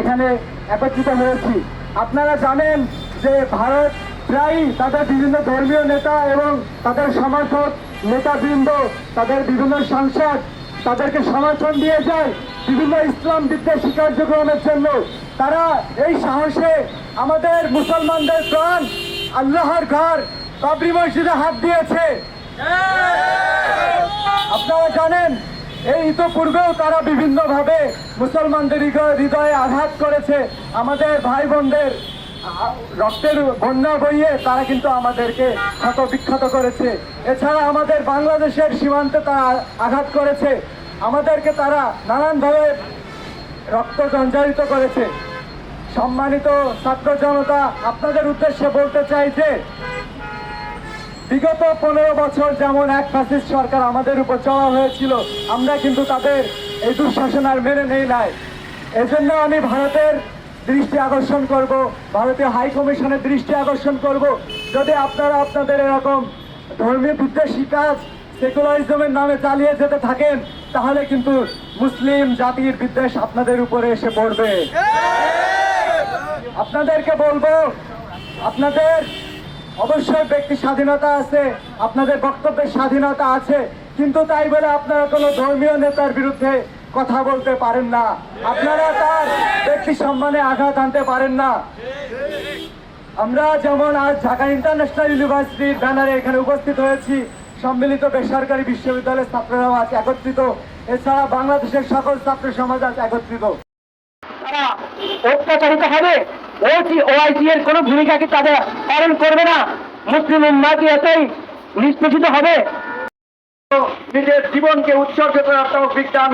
এখানে একত্রিত হয়েছি। আপনারা জানেন যে ভারত প্রায়ই তাদের বিভিন্ন ধর্মীয় নেতা এবং তাদের সমর্থক নেতাবৃন্দ, তাদের বিভিন্ন সাংসদ তাদেরকে সমর্থন দিয়ে যায় বিভিন্ন ইসলাম বিদ্বেষী কার্যক্রমের জন্য। তারা এই সাহসে আমাদের মুসলমানদের প্রাণ আল্লাহর ঘর বাবরি মসজিদে হাত দিয়েছে। আপনারা জানেন এই ইতোপূর্বেও তারা বিভিন্নভাবে মুসলমানদের হৃদয়- আঘাত করেছে। আমাদের ভাই বোনদের রক্তের বন্যা বইয়ে তারা কিন্তু আমাদেরকে ক্ষত বিক্ষত করেছে। এছাড়া আমাদের বাংলাদেশের সীমান্তে তারা আঘাত করেছে। আমাদেরকে তারা নানানভাবে রক্ত জঞ্জারিত করেছে। সম্মানিত ছাত্র জনতা, আপনাদের উদ্দেশ্যে বলতে চাই যে বিগত পনেরো বছর যেমন এক ফ্যাসিস্ট সরকার আমাদের উপর চড়া হয়েছিল, আমরা কিন্তু তাদের এই দুঃশাসন আর মেনে নেই নাই। এজন্য আমি ভারতের দৃষ্টি আকর্ষণ করব, ভারতীয় হাই কমিশনের দৃষ্টি আকর্ষণ করব। যদি আপনারা আপনাদের এরকম ধর্মীয় বিদ্বেষী কাজ সেকুলারিজমের নামে চালিয়ে যেতে থাকেন, তাহলে কিন্তু মুসলিম জাতির বিদ্বেষ আপনাদের উপরে এসে পড়বে। আপনাদেরকে বলব, আপনাদের অবশ্যই ব্যক্তি স্বাধীনতা আছে, আপনাদের বক্তব্যের স্বাধীনতা আছে, কিন্তু তাই বলে আপনারা কোনো ধর্মীয় নেতার বিরুদ্ধে কথা বলতে পারেন না। আপনারা তার ব্যক্তি সম্মানে আঘাত আনতে পারেন না। আমরা যেমন আজ ঢাকা ইন্টারন্যাশনাল ইউনিভার্সিটির ব্যানারে এখানে উপস্থিত হয়েছি, সম্মিলিত বেসরকারি বিশ্ববিদ্যালয়ের ছাত্ররাও আজ একত্রিত, এছাড়া বাংলাদেশের সকল ছাত্র সমাজ আজ একত্রিত। তারা অত্যাচারিত হবে? ওসি ওআইসি এর কোনো ভূমিকা কি তাদের পালন করবে না? মুসলিম উম্মা কি এতই নিষ্পেষিত হবে। নিজের জীবনকে উৎসর্গ করার তৌফিক দান